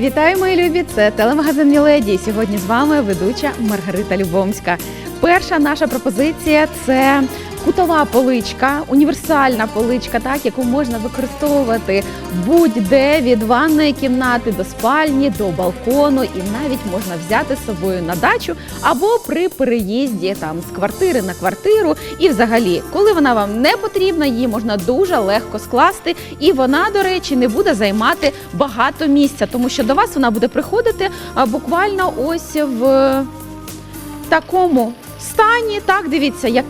Вітаю, мої любі! Це телемагазин Міледі. Сьогодні з вами ведуча Маргарита Любомська. Перша наша пропозиція це кутова поличка, універсальна поличка, так яку можна використовувати будь-де від ванної кімнати до спальні, до балкону, і навіть можна взяти з собою на дачу або при переїзді там з квартири на квартиру. І взагалі, коли вона вам не потрібна, її можна дуже легко скласти, і вона, до речі, не буде займати багато місця, тому що до вас вона буде приходити буквально ось в такому стані. Так, дивіться, як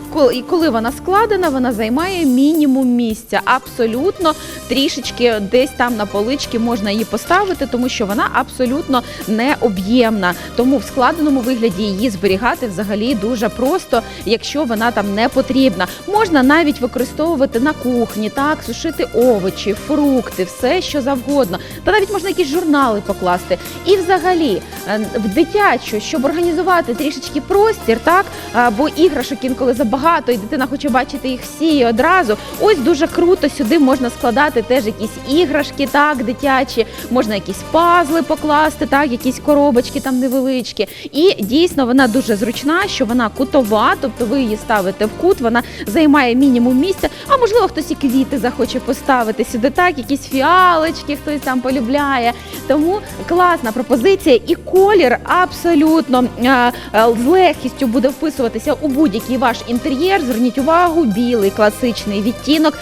коли, вона складена, вона займає мінімум місця. Абсолютно трішечки десь там на поличці можна її поставити, тому що вона абсолютно не об'ємна. Тому в складеному вигляді її зберігати взагалі дуже просто, якщо вона там не потрібна. Можна навіть використовувати на кухні, так, сушити овочі, фрукти, все що завгодно. Та навіть можна якісь журнали покласти. І взагалі в дитячу, щоб організувати трішечки простір, так а, бо іграшок інколи забагато, і дитина хоче бачити їх всі і одразу. Ось дуже круто сюди можна складати теж якісь іграшки, так, дитячі, можна якісь пазли покласти, так, якісь коробочки там невеличкі. І дійсно вона дуже зручна, що вона кутова, тобто ви її ставите в кут, вона займає мінімум місця. А можливо, хтось і квіти захоче поставити сюди, так, якісь фіалочки, хтось там полюбляє. Тому класна пропозиція, і колір абсолютно а, з легкістю буде вписуватися у будь-який ваш інтер'єр. Зверніть увагу, білий класичний відтінок.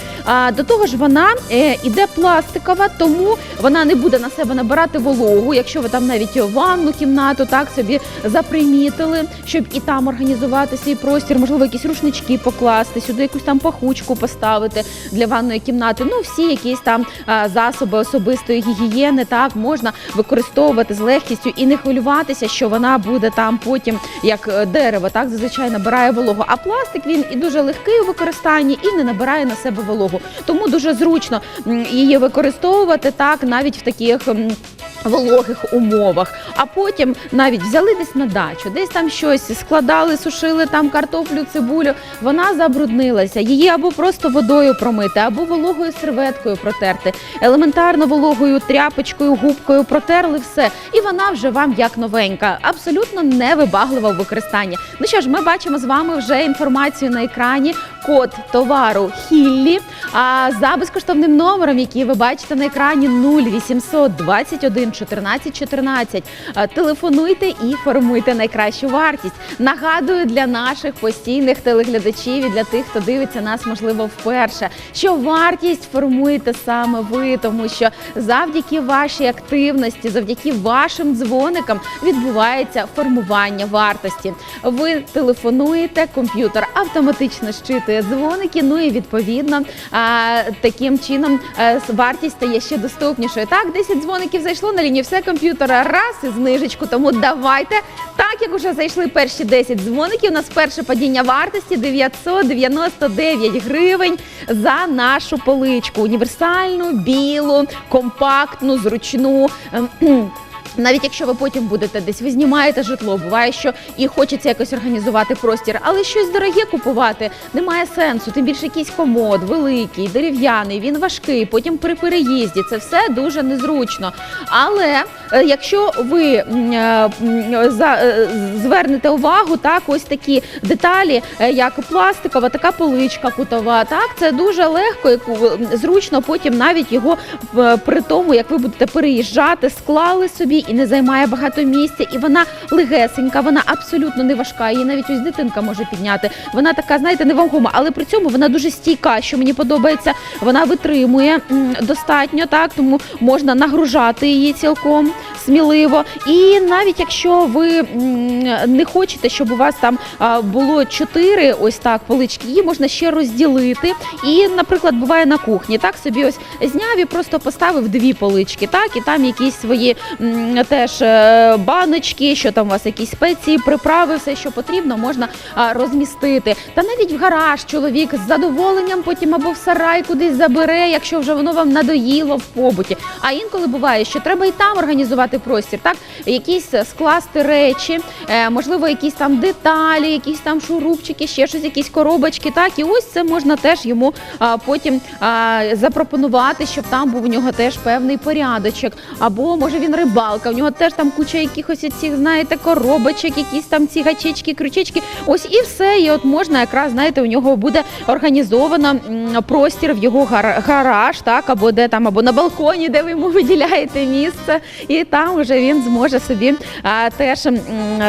До того ж, вона е, іде пластикова, тому вона не буде на себе набирати вологу. Якщо ви там навіть ванну кімнату так собі запримітили, щоб і там організувати свій простір, можливо, якісь рушнички покласти, сюди якусь там пахучку поставити для ванної кімнати. Ну, всі якісь там засоби особистої гігієни, так можна використовувати з легкістю і не хвилюватися, що вона буде там потім як е, дерево, так зазвичай набирає вологу. А пластик він і дуже легкий у використанні і не набирає на себе вологу. Тому дуже зручно її використовувати так, навіть в таких. Вологих умовах, а потім навіть взяли десь на дачу, десь там щось складали, сушили там картоплю, цибулю. Вона забруднилася. Її або просто водою промити, або вологою серветкою протерти. Елементарно вологою тряпочкою, губкою протерли все, і вона вже вам як новенька, абсолютно невибаглива у використанні. Ну що ж, ми бачимо з вами вже інформацію на екрані. Код товару Хіллі. А за безкоштовним номером, який ви бачите на екрані 0800 21 14 14. Телефонуйте і формуйте найкращу вартість. Нагадую для наших постійних телеглядачів і для тих, хто дивиться нас, можливо, вперше, що вартість формуєте саме ви, тому що завдяки вашій активності, завдяки вашим дзвоникам відбувається формування вартості. Ви телефонуєте, комп'ютер автоматично щитує дзвоники. Ну і відповідно таким чином е, вартість стає ще доступнішою. Так, 10 дзвоників зайшло на лінію, все комп'ютера раз і знижечку. Тому давайте. Так як уже зайшли перші 10 дзвоників, у нас перше падіння вартості 999 гривень за нашу поличку. Універсальну, білу, компактну, зручну. Навіть якщо ви потім будете десь, ви знімаєте житло, буває, що і хочеться якось організувати простір, але щось дороге купувати немає сенсу. Тим більше якийсь комод, великий, дерев'яний, він важкий. Потім при переїзді це все дуже незручно. Але якщо ви е, е, звернете увагу, так ось такі деталі, е, як пластикова, така поличка кутова, так це дуже легко і зручно. Потім навіть його е, при тому, як ви будете переїжджати, склали собі і не займає багато місця. І вона легесенька, вона абсолютно не важка. Її навіть ось дитинка може підняти. Вона така, знаєте, невагома, але при цьому вона дуже стійка, що мені подобається. Вона витримує достатньо, так тому можна нагружати її цілком сміливо. І навіть якщо ви не хочете, щоб у вас там було чотири ось так полички, її можна ще розділити. І, наприклад, буває на кухні. Так собі ось зняв і просто поставив дві полички, так і там якісь свої теж е, баночки, що там у вас якісь спеції, приправи, все, що потрібно, можна розмістити. Та навіть в гараж чоловік з задоволенням потім або в сарай кудись забере, якщо вже воно вам надоїло в побуті. А інколи буває, що треба і там організувати організувати простір, так якісь е, скласти речі, е, можливо, якісь там деталі, якісь там шурупчики, ще щось, якісь коробочки. Так, і ось це можна теж йому потім запропонувати, щоб там був у нього теж певний порядочок. Або може він рибалка, у нього теж там куча якихось цих, знаєте, коробочок, якісь там ці гачечки, крючечки. Ось і все. І от можна якраз знаєте, у нього буде організовано простір в його гар- гараж, так або де там, або на балконі, де ви йому виділяєте місце, і там вже він зможе собі а, теж м,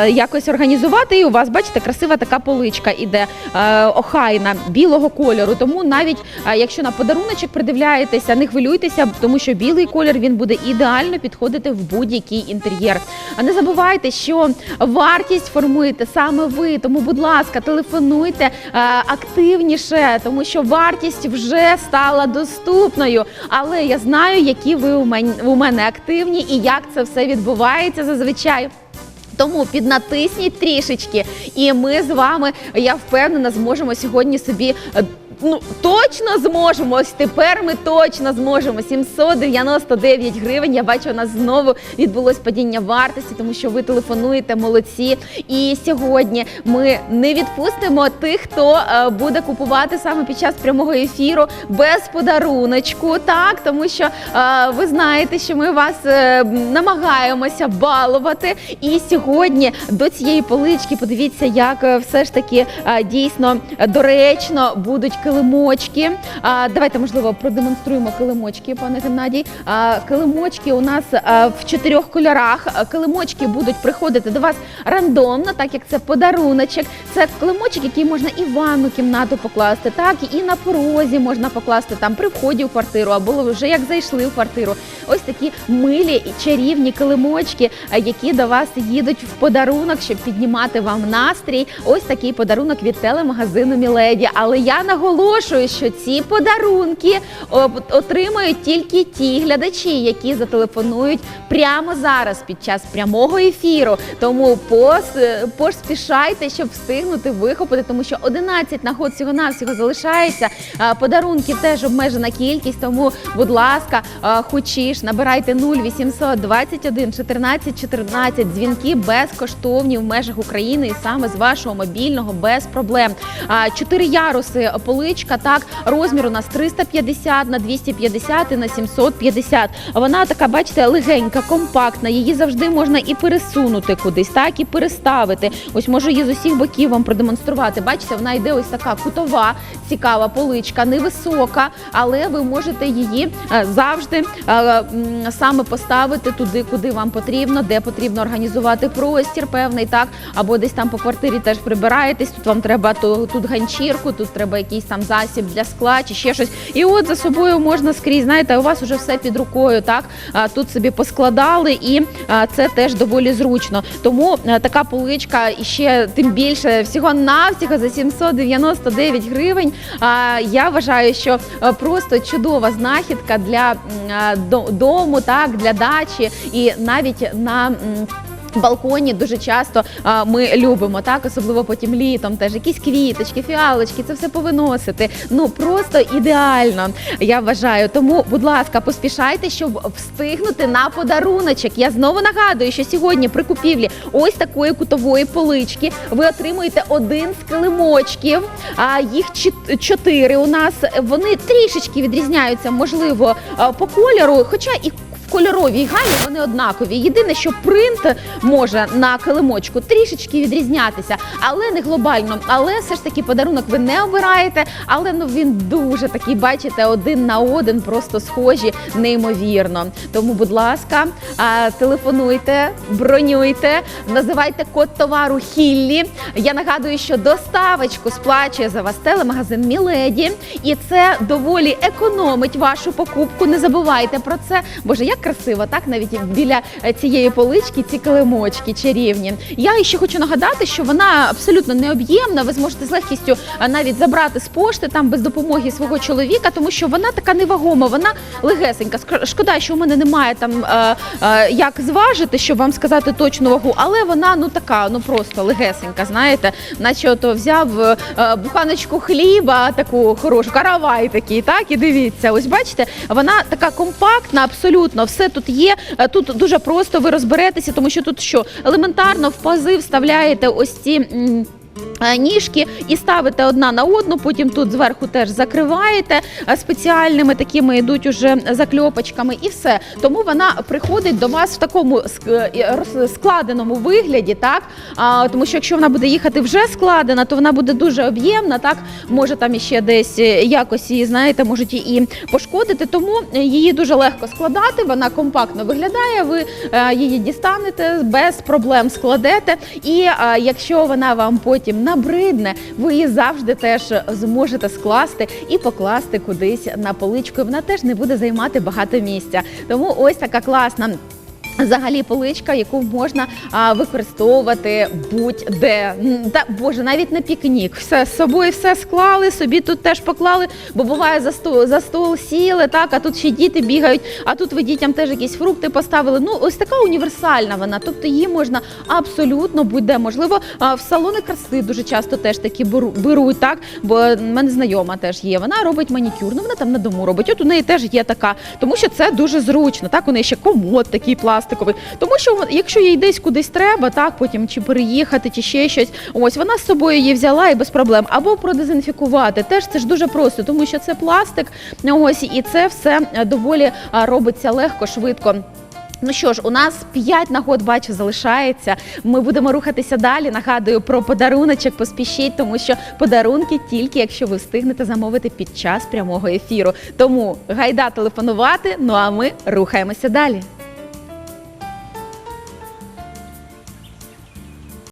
якось організувати. І у вас, бачите, красива така поличка іде е, охайна білого кольору. Тому навіть а, якщо на подаруночок придивляєтеся, не хвилюйтеся, тому що білий колір він буде ідеально підходити в будь-який інтер'єр. А не забувайте, що вартість формуєте саме ви. Тому, будь ласка, телефонуйте е, активніше, тому що вартість вже стала доступною. Але я знаю, які ви у мене активні і як це все відбувається зазвичай. Тому піднатисніть трішечки, і ми з вами, я впевнена, зможемо сьогодні собі. Ну точно зможемо. Ось тепер ми точно зможемо. 799 гривень. Я бачу, у нас знову відбулось падіння вартості, тому що ви телефонуєте, молодці. І сьогодні ми не відпустимо тих, хто е, буде купувати саме під час прямого ефіру без подаруночку. Так, тому що е, ви знаєте, що ми вас е, намагаємося балувати. І сьогодні до цієї полички подивіться, як все ж таки дійсно доречно будуть килимочки. А, давайте, можливо, продемонструємо килимочки, пане Геннадій. А, килимочки у нас а, в чотирьох кольорах. А, Килимочки будуть приходити до вас рандомно, так як це подаруночок. Це килимочок, який можна і в ванну кімнату покласти, так і на порозі можна покласти там при вході в квартиру, або вже як зайшли в квартиру. Ось такі милі і чарівні килимочки, які до вас їдуть в подарунок, щоб піднімати вам настрій. Ось такий подарунок від телемагазину Міледі. Але я наголошую, що ці подарунки отримають тільки ті глядачі, які зателефонують прямо зараз під час прямого ефіру. Тому пос- поспішайте, щоб встигнути вихопити, тому що 11 нагод всього навсього залишається. Подарунків теж обмежена кількість. Тому, будь ласка, хочеш, набирайте 0800 21 14 14 дзвінки безкоштовні в межах України і саме з вашого мобільного без проблем. Чотири яруси поличка, так розмір у нас 350 на 250 і на 750. Вона така, бачите, легенька, компактна. Її завжди можна і пересунути кудись, так і переставити. Ось можу її з усіх боків вам продемонструвати. Бачите, вона йде ось така кутова, цікава поличка, невисока, але ви можете її е, завжди е, саме поставити туди, куди вам потрібно, де потрібно організувати простір певний, так або десь там по квартирі теж прибираєтесь. Тут вам треба тут ганчірку, тут треба якийсь там засіб для скла чи ще щось. І от за собою можна скрізь. Знаєте, у вас вже все під рукою. Так тут собі поскладали, і це теж доволі зручно. Тому е, така поличка ще тим більше всього навсього за 799 гривень. Я вважаю, що е, просто чудова знахідка для дому, так для дачі і навіть на. Балконі дуже часто а, ми любимо, так особливо потім літом. Теж якісь квіточки, фіалочки, це все повиносити. Ну просто ідеально. Я вважаю. Тому, будь ласка, поспішайте, щоб встигнути на подаруночок. Я знову нагадую, що сьогодні при купівлі ось такої кутової полички ви отримуєте один з килимочків. А їх чот- чотири у нас. Вони трішечки відрізняються, можливо, по кольору, хоча і в кольоровій гамі вони однакові. Єдине, що принт може на килимочку трішечки відрізнятися, але не глобально. Але все ж таки подарунок ви не обираєте. Але ну він дуже такий, бачите, один на один, просто схожі, неймовірно. Тому, будь ласка, телефонуйте, бронюйте, називайте код товару Хіллі. Я нагадую, що доставочку сплачує за вас телемагазин Міледі, і це доволі економить вашу покупку. Не забувайте про це. Боже, як красиво, так навіть біля е, цієї полички ці килимочки чарівні. Я ще хочу нагадати, що вона абсолютно необ'ємна. Ви зможете з легкістю е, навіть забрати з пошти там без допомоги свого чоловіка, тому що вона така невагома, вона легесенька. Шкода, що у мене немає там е, як зважити, щоб вам сказати точну вагу, але вона ну така, ну просто легесенька, знаєте, наче ото взяв буханочку хліба, таку хорошу каравай такий, так і дивіться, ось бачите, вона така компактна, абсолютно все тут є. Е, Тут дуже просто ви розберетеся, тому що тут що елементарно в пази вставляєте ось ці. Е, Ніжки і ставите одна на одну, потім тут зверху теж закриваєте е, спеціальними такими йдуть уже закльопочками, і все. Тому вона приходить до вас в такому е, складеному вигляді, так тому що якщо вона буде їхати вже складена, то вона буде дуже об'ємна, так може там іще десь якось її, знаєте, можуть і пошкодити. Тому її дуже легко складати. Вона компактно виглядає. Ви її дістанете без проблем складете. І якщо вона вам потім набридне, ви її завжди теж зможете скласти і покласти кудись на поличку. Вона теж не буде займати багато місця. Тому ось така класна. Взагалі поличка, яку можна а, використовувати будь-де. Та боже, навіть на пікнік. Все з собою все склали, собі тут теж поклали, бо буває за стол, за стол сіли, так, а тут ще діти бігають, а тут ви дітям теж якісь фрукти поставили. Ну, ось така універсальна вона. Тобто її можна абсолютно будь-де. Можливо, в салони краси дуже часто теж такі беруть, так, бо в мене знайома теж є. Вона робить манікюр, ну вона там на дому робить. От у неї теж є така, тому що це дуже зручно. Так, у неї ще комод такий пластиковий. Тому що якщо їй десь кудись треба, так потім чи переїхати, чи ще щось, ось вона з собою її взяла і без проблем. Або продезінфікувати. Теж це ж дуже просто, тому що це пластик. Ось і це все е, доволі робиться легко, швидко. Ну що ж, у нас 5 нагод бачу залишається. Ми будемо рухатися далі. Нагадую про подаруночок. Поспішіть, тому що подарунки тільки якщо ви встигнете замовити під час прямого ефіру. Тому гайда телефонувати. Ну а ми рухаємося далі.